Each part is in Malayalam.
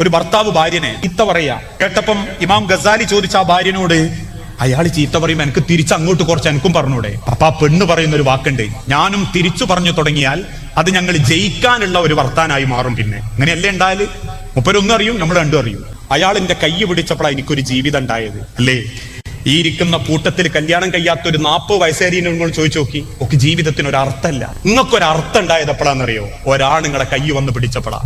ഒരു ഭർത്താവ് ഭാര്യനെ ചീത്ത പറയാ കേട്ടപ്പം ഇമാം ഗസാലി ചോദിച്ച ആ ഭാര്യനോട് അയാൾ ചീത്ത പറയുമ്പോ എനിക്ക് തിരിച്ച് അങ്ങോട്ട് കുറച്ച് എനിക്കും പറഞ്ഞൂടെ? അപ്പൊ ആ പെണ്ണ് പറയുന്ന ഒരു വാക്കുണ്ട് ഞാനും തിരിച്ചു പറഞ്ഞു തുടങ്ങിയാൽ അത് ഞങ്ങൾ ജയിക്കാനുള്ള ഒരു വർത്താനായി മാറും പിന്നെ. അങ്ങനെയല്ലേ ഉണ്ടായാൽ? മുപ്പരൊന്നും അറിയും നമ്മൾ രണ്ടും അറിയും. അയാൾ എന്റെ കൈ പിടിച്ചപ്പോഴാണ് എനിക്കൊരു ജീവിതം ഉണ്ടായത് അല്ലേ? ഈ ഇരിക്കുന്ന കൂട്ടത്തിൽ കല്യാണം കഴിയാത്ത ഒരു നാൽപ്പത് വയസ്സേരിനെ ചോദിച്ചു നോക്കി. ഒക്കെ ജീവിതത്തിന് ഒരു അർത്ഥമല്ല നിങ്ങൾക്ക് ഒരു അർത്ഥം ഉണ്ടായത് എപ്പോഴാണെന്നറിയോ ഒരാൾ നിങ്ങളുടെ കൈ വന്ന് പിടിച്ചപ്പോഴാ.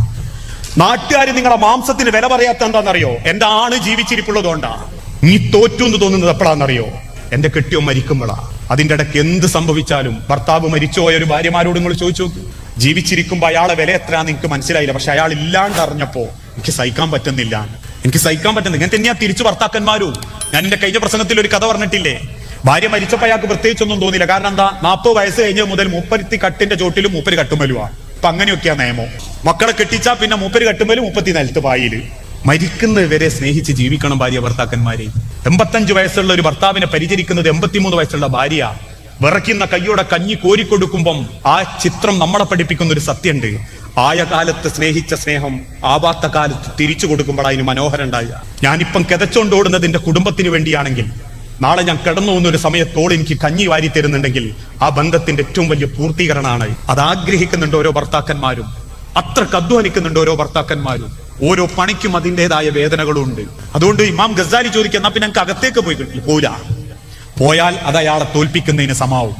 നാട്ടുകാർ നിങ്ങളെ മാംസത്തിന് വില പറയാത്ത എന്താണെന്നറിയോ? എന്റെ ആണ് ജീവിച്ചിരിപ്പുള്ളത് കൊണ്ടാ. നീ തോറ്റു എന്ന് തോന്നുന്നത് എപ്പോഴാണെന്നറിയോ? എന്റെ കെട്ടിയോ മരിക്കുമ്പോഴാ. അതിന്റെ ഇടയ്ക്ക് എന്ത് സംഭവിച്ചാലും ഭർത്താവ് മരിച്ചുപോയ ഒരു ഭാര്യമാരോട് നിങ്ങൾ ചോദിച്ചു നോക്ക്. അയാളെ വില എത്രയാന്ന് എനിക്ക് മനസ്സിലായില്ല. പക്ഷെ അയാൾ ഇല്ലാണ്ട് അറിഞ്ഞപ്പോ എനിക്ക് സഹിക്കാൻ പറ്റുന്നില്ല. എനിക്ക് സഹിക്കാൻ പറ്റുന്നില്ല. ഇങ്ങനെ തന്നെയാ തിരിച്ചു ഭർത്താക്കന്മാരും. ഞാൻ എന്റെ കഴിഞ്ഞ പ്രസംഗത്തിൽ ഒരു കഥ പറഞ്ഞിട്ടില്ലേ? ഭാര്യ മരിച്ചപ്പോ അയാൾക്ക് പ്രത്യേകിച്ചൊന്നും തോന്നിയില്ല. കാരണം എന്താ? നാൽപ്പത് വയസ്സ് കഴിഞ്ഞ മുതൽ മുപ്പത്തി കട്ടിന്റെ ചോട്ടിലും മൂപ്പര് കട്ടുമലുവാ. അപ്പൊ അങ്ങനെയൊക്കെയാ നിയമം. മക്കളെ കെട്ടിച്ചാ പിന്നെ മൂപ്പര് കെട്ടുമ്പോൾ മുപ്പത്തി നിലത്ത് പായിൽ മരിക്കുന്നത് വരെ സ്നേഹിച്ച് ജീവിക്കണം ഭാര്യ ഭർത്താക്കന്മാരെ. എൺപത്തഞ്ച് വയസ്സുള്ള ഒരു ഭർത്താവിനെ പരിചരിക്കുന്നത് എൺപത്തിമൂന്ന് വയസ്സുള്ള ഭാര്യ. വിറയ്ക്കുന്ന കയ്യോടെ കഞ്ഞി കോരിക്കൊടുക്കുമ്പം ആ ചിത്രം നമ്മളെ പഠിപ്പിക്കുന്ന ഒരു സത്യമുണ്ട് ആയ കാലത്ത് സ്നേഹിച്ച സ്നേഹം ആവാത്ത കാലത്ത് തിരിച്ചു കൊടുക്കുമ്പോൾ അതിന് മനോഹരം ഉണ്ടായ ഞാനിപ്പം കിതച്ചോണ്ടോടുന്നത് എന്റെ കുടുംബത്തിന് വേണ്ടിയാണെങ്കിൽ നാളെ ഞാൻ കിടന്നു പോകുന്നൊരു സമയത്തോളം എനിക്ക് കഞ്ഞി വാരി തരുന്നുണ്ടെങ്കിൽ ആ ബന്ധത്തിന്റെ ഏറ്റവും വലിയ പൂർത്തീകരണമാണ് അത് ആഗ്രഹിക്കുന്നുണ്ട് ഓരോ ഭർത്താക്കന്മാരും. അത്ര കദ്വാനിക്കുന്നുണ്ട് ഓരോ ഭർത്താക്കന്മാരും. ഓരോ പണിക്കും അതിന്റെതായ വേദനകളും ഉണ്ട് അതുകൊണ്ട് ഇമാം ഗസാലി ചോദിക്കുന്ന പിന്നെ ഞങ്ങൾക്ക് അകത്തേക്ക് പോയി പോരാ പോയാൽ അത് അയാളെ തോൽപ്പിക്കുന്നതിന് സമാവും.